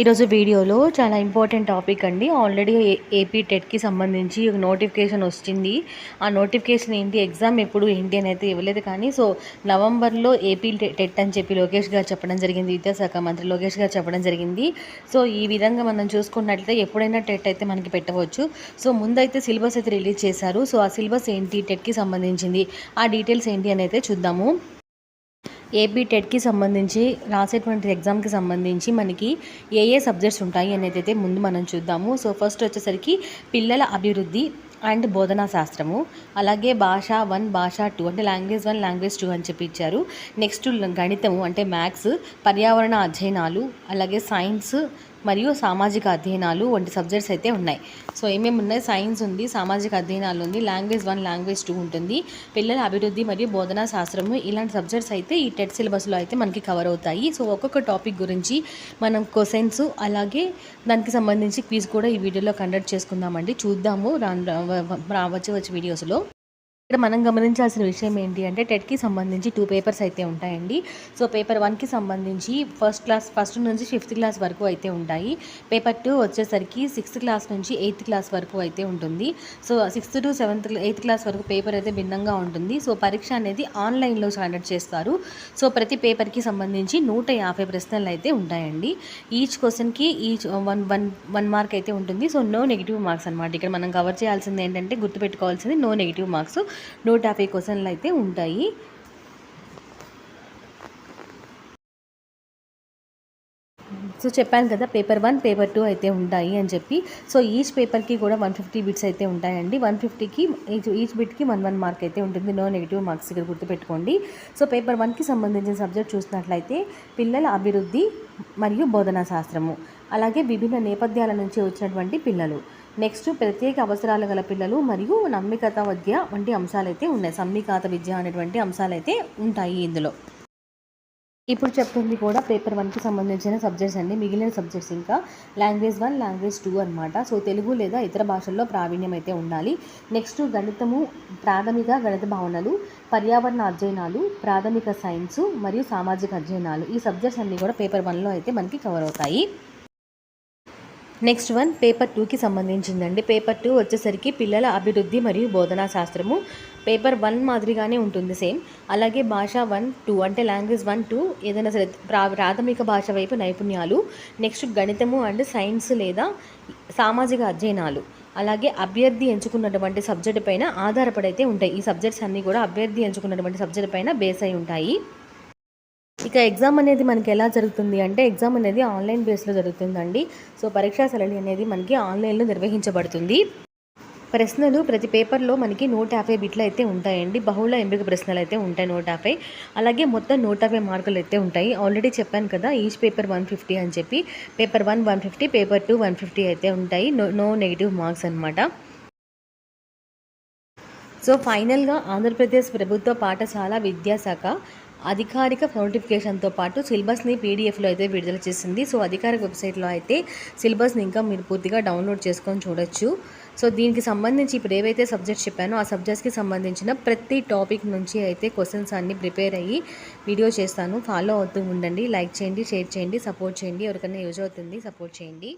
ఈరోజు వీడియోలో చాలా ఇంపార్టెంట్ టాపిక్ అండి. ఆల్రెడీ ఏపీ టెట్కి సంబంధించి ఒక నోటిఫికేషన్ వచ్చింది. ఆ నోటిఫికేషన్ ఏంటి? ఎగ్జామ్ ఎప్పుడు ఏంటి అని అయితే ఇవ్వలేదు కానీ సో నవంబర్లో ఏపీ టెట్ అని చెప్పి లోకేష్ గారు చెప్పడం జరిగింది. విద్యాశాఖ మంత్రి లోకేష్ గారు చెప్పడం జరిగింది. సో ఈ విధంగా మనం చూసుకున్నట్లయితే ఎప్పుడైనా టెట్ అయితే మనకి పెట్టవచ్చు. సో ముందైతే సిలబస్ అయితే రిలీజ్ చేశారు. సో ఆ సిలబస్ ఏంటి? టెట్కి సంబంధించింది. ఆ డీటెయిల్స్ ఏంటి అని అయితే చూద్దాము. ఏపీ టెట్కి సంబంధించి రాసేటువంటి ఎగ్జామ్కి సంబంధించి మనకి ఏ ఏ సబ్జెక్ట్స్ ఉంటాయి అనేది అయితే ముందు మనం చూద్దాము. సో ఫస్ట్ వచ్చేసరికి పిల్లల అభివృద్ధి అండ్ బోధనా శాస్త్రము. అలాగే భాష వన్ భాష టూ అంటే లాంగ్వేజ్ వన్ లాంగ్వేజ్ టూ అని చెప్పి ఇచ్చారు. నెక్స్ట్ గణితము అంటే మ్యాథ్స్ పర్యావరణ అధ్యయనాలు అలాగే సైన్స్ మరియు సామాజిక అధ్యయనాలు వంటి సబ్జెక్ట్స్ అయితే ఉన్నాయి. సో ఏమేమి ఉన్నాయి? సైన్స్ ఉంది సామాజిక అధ్యయనాలు ఉంది లాంగ్వేజ్ వన్ లాంగ్వేజ్ టూ ఉంటుంది. పిల్లల అభివృద్ధి మరియు బోధనా శాస్త్రము ఇలాంటి సబ్జెక్ట్స్ అయితే ఈ టెట్ సిలబస్లో అయితే మనకి కవర్ అవుతాయి. సో ఒక్కొక్క టాపిక్ గురించి మనం క్వశ్చన్స్ అలాగే దానికి సంబంధించి క్విజ్ కూడా ఈ వీడియోలో కండక్ట్ చేసుకుందామండి. చూద్దాము రాను వచ్చే వచ్చే వీడియోస్లో. ఇక్కడ మనం గమనించాల్సిన విషయం ఏంటి అంటే టెట్కి సంబంధించి టూ పేపర్స్ అయితే ఉంటాయండి. సో పేపర్ వన్కి సంబంధించి ఫస్ట్ క్లాస్ ఫస్ట్ నుంచి ఫిఫ్త్ క్లాస్ వరకు అయితే ఉంటాయి. పేపర్ టూ వచ్చేసరికి సిక్స్త్ క్లాస్ నుంచి ఎయిత్ క్లాస్ వరకు అయితే ఉంటుంది. So sixth to seventh eighth class వరకు పేపర్ అయితే భిన్నంగా ఉంటుంది. సో పరీక్ష అనేది ఆన్లైన్లో కండక్ట్ చేస్తారు. సో ప్రతి పేపర్కి సంబంధించి నూట యాభై ప్రశ్నలు అయితే ఉంటాయండి. ఈచ్ క్వశ్చన్కి each one one one mark అయితే ఉంటుంది. సో నో నెగిటివ్ మార్క్స్ అనమాట ఇక్కడ మనం కవర్ చేయాల్సింది ఏంటంటే గుర్తుపెట్టుకోవాల్సింది నో నెగిటివ్ మార్క్స్. నూట యాభై క్వశ్చన్లు అయితే ఉంటాయి. సో చెప్పాను కదా పేపర్ వన్ పేపర్ టూ అయితే ఉంటాయి అని చెప్పి. సో ఈచ్ పేపర్కి కూడా వన్ ఫిఫ్టీ బిట్స్ అయితే ఉంటాయండి. వన్ ఫిఫ్టీకి ఈచ్ ఈచ్ బిట్కి వన్ వన్ మార్క్ అయితే ఉంటుంది. నో నెగిటివ్ మార్క్స్ ఇక్కడ గుర్తుపెట్టుకోండి. సో పేపర్ వన్కి సంబంధించిన సబ్జెక్ట్ చూసినట్లయితే పిల్లల అభివృద్ధి మరియు బోధనా శాస్త్రము అలాగే విభిన్న నేపథ్యాల నుంచి వచ్చినటువంటి పిల్లలు. నెక్స్ట్ ప్రత్యేక అవసరాలు గల పిల్లలు మరియు నమ్మికత విద్య వంటి అంశాలు అయితే ఉన్నాయి. సమ్మికాత విద్య అనేటువంటి అంశాలు అయితే ఉంటాయి ఇందులో. ఇప్పుడు చెప్తుంది కూడా పేపర్ వన్కి సంబంధించిన సబ్జెక్ట్స్ అండి. మిగిలిన సబ్జెక్ట్స్ ఇంకా లాంగ్వేజ్ వన్ లాంగ్వేజ్ టూ అనమాట సో తెలుగు లేదా ఇతర భాషల్లో ప్రావీణ్యం అయితే ఉండాలి. నెక్స్ట్ గణితము ప్రాథమిక గణిత భావనలు పర్యావరణ అధ్యయనాలు ప్రాథమిక సైన్సు మరియు సామాజిక అధ్యయనాలు. ఈ సబ్జెక్ట్స్ అన్నీ కూడా పేపర్ వన్లో అయితే మనకి కవర్ అవుతాయి. నెక్స్ట్ వన్ పేపర్ టూకి సంబంధించిందండి. పేపర్ టూ వచ్చేసరికి పిల్లల అభివృద్ధి మరియు బోధనా శాస్త్రము. పేపర్ వన్ మాదిరిగానే ఉంటుంది సేమ్. అలాగే భాష వన్ టూ అంటే లాంగ్వేజ్ వన్ టూ ఏదైనా సరే ప్రాథమిక భాష వైపు నైపుణ్యాలు. నెక్స్ట్ గణితము అండ్ సైన్స్ లేదా సామాజిక అధ్యయనాలు. అలాగే అభ్యర్థి ఎంచుకున్నటువంటి సబ్జెక్టు పైన ఆధారపడైతే ఉంటాయి. ఈ సబ్జెక్ట్స్ అన్నీ కూడా అభ్యర్థి ఎంచుకున్నటువంటి సబ్జెక్టు పైన బేస్ అయి ఉంటాయి. ఇక ఎగ్జామ్ అనేది మనకి ఎలా జరుగుతుంది అంటే ఎగ్జామ్ అనేది ఆన్లైన్ బేస్లో జరుగుతుందండి. సో పరీక్షా సరళి అనేది మనకి ఆన్లైన్లో నిర్వహించబడుతుంది. ప్రశ్నలు ప్రతి పేపర్లో మనకి నూట యాభై బిట్లు అయితే ఉంటాయండి. బహుళ ఎంపిక ప్రశ్నలు అయితే ఉంటాయి నూట యాభై. అలాగే మొత్తం నూట యాభై మార్కులు అయితే ఉంటాయి. ఆల్రెడీ చెప్పాను కదా ఈచ్ పేపర్ వన్ ఫిఫ్టీ అని చెప్పి paper one one fifty paper two one fifty అయితే ఉంటాయి. నో నో నెగిటివ్ మార్క్స్ అనమాట సో ఫైనల్గా ఆంధ్రప్రదేశ్ ప్రభుత్వ పాఠశాల విద్యాశాఖ అధికారిక నోటిఫికేషన్తో పాటు సిలబస్ని పీడిఎఫ్లో అయితే విడుదల చేసింది. సో అధికారిక వెబ్సైట్లో అయితే సిలబస్ని ఇంకా మీరు పూర్తిగా డౌన్లోడ్ చేసుకొని చూడొచ్చు. సో దీనికి సంబంధించి ఇప్పుడు ఏవైతే సబ్జెక్ట్స్ చెప్పానో ఆ సబ్జెక్ట్స్కి సంబంధించిన ప్రతి టాపిక్ నుంచి అయితే క్వశ్చన్స్ అన్నీ ప్రిపేర్ అయ్యి వీడియో చేస్తాను. ఫాలో అవుతూ ఉండండి. లైక్ చేయండి షేర్ చేయండి సపోర్ట్ చేయండి. ఎవరికైనా యూజ్ అవుతుంది సపోర్ట్ చేయండి.